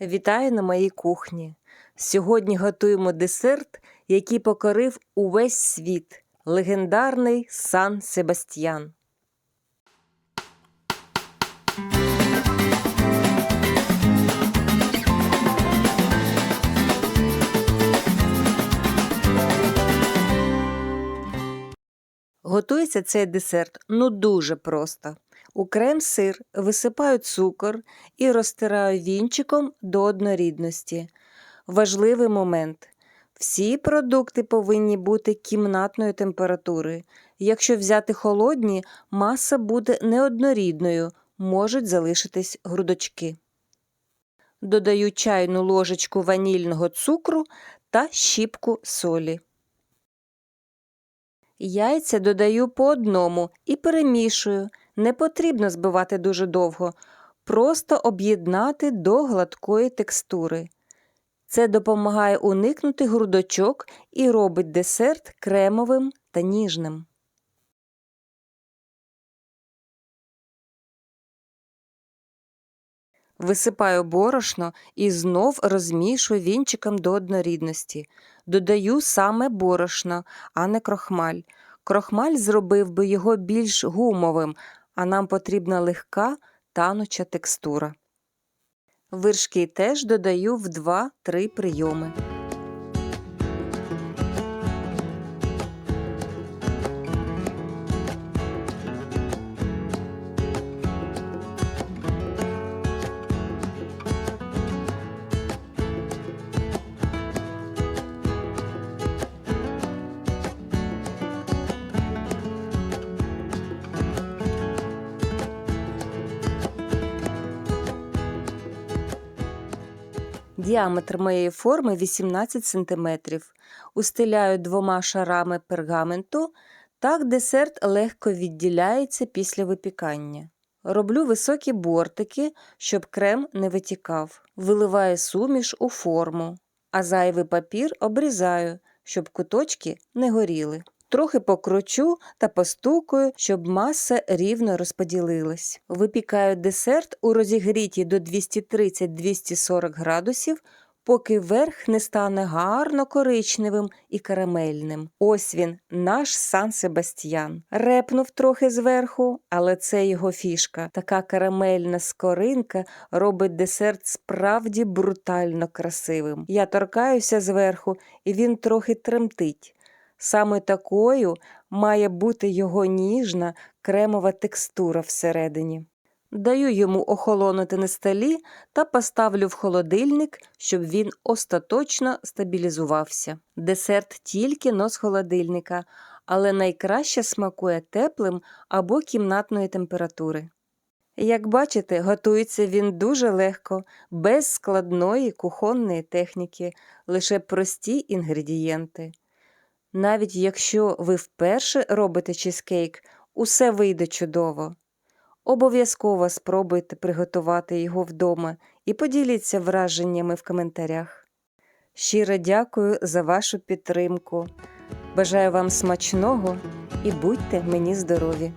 Вітаю на моїй кухні. Сьогодні готуємо десерт, який покорив увесь світ легендарний Сан Себастьян. Готується цей десерт ну дуже просто. У крем-сир висипаю цукор і розтираю вінчиком до однорідності. Важливий момент. Всі продукти повинні бути кімнатної температури. Якщо взяти холодні, маса буде неоднорідною, можуть залишитись грудочки. Додаю чайну ложечку ванільного цукру та щіпку солі. Яйця додаю по одному і перемішую. Не потрібно збивати дуже довго, просто об'єднати до гладкої текстури. Це допомагає уникнути грудочок і робить десерт кремовим та ніжним. Висипаю борошно і знов розмішую вінчиком до однорідності. Додаю саме борошно, а не крохмаль. Крохмаль зробив би його більш гумовим, а нам потрібна легка тануча текстура. Вершки теж додаю в 2-3 прийоми. Діаметр моєї форми 18 см. Устиляю двома шарами пергаменту, так десерт легко відділяється після випікання. Роблю високі бортики, щоб крем не витікав. Виливаю суміш у форму, а зайвий папір обрізаю, щоб куточки не горіли. Трохи покручу та постукаю, щоб маса рівно розподілилась. Випікаю десерт у розігріті до 230-240 градусів, поки верх не стане гарно коричневим і карамельним. Ось він, наш Сан Себастьян. Репнув трохи зверху, але це його фішка. Така карамельна скоринка робить десерт справді брутально красивим. Я торкаюся зверху, і він трохи тремтить. Саме такою має бути його ніжна кремова текстура всередині. Даю йому охолонути на столі та поставлю в холодильник, щоб він остаточно стабілізувався. Десерт тільки но з холодильника, але найкраще смакує теплим або кімнатної температури. Як бачите, готується він дуже легко, без складної кухонної техніки, лише прості інгредієнти. Навіть якщо ви вперше робите чизкейк, усе вийде чудово. Обов'язково спробуйте приготувати його вдома і поділіться враженнями в коментарях. Щиро дякую за вашу підтримку. Бажаю вам смачного і будьте мені здорові!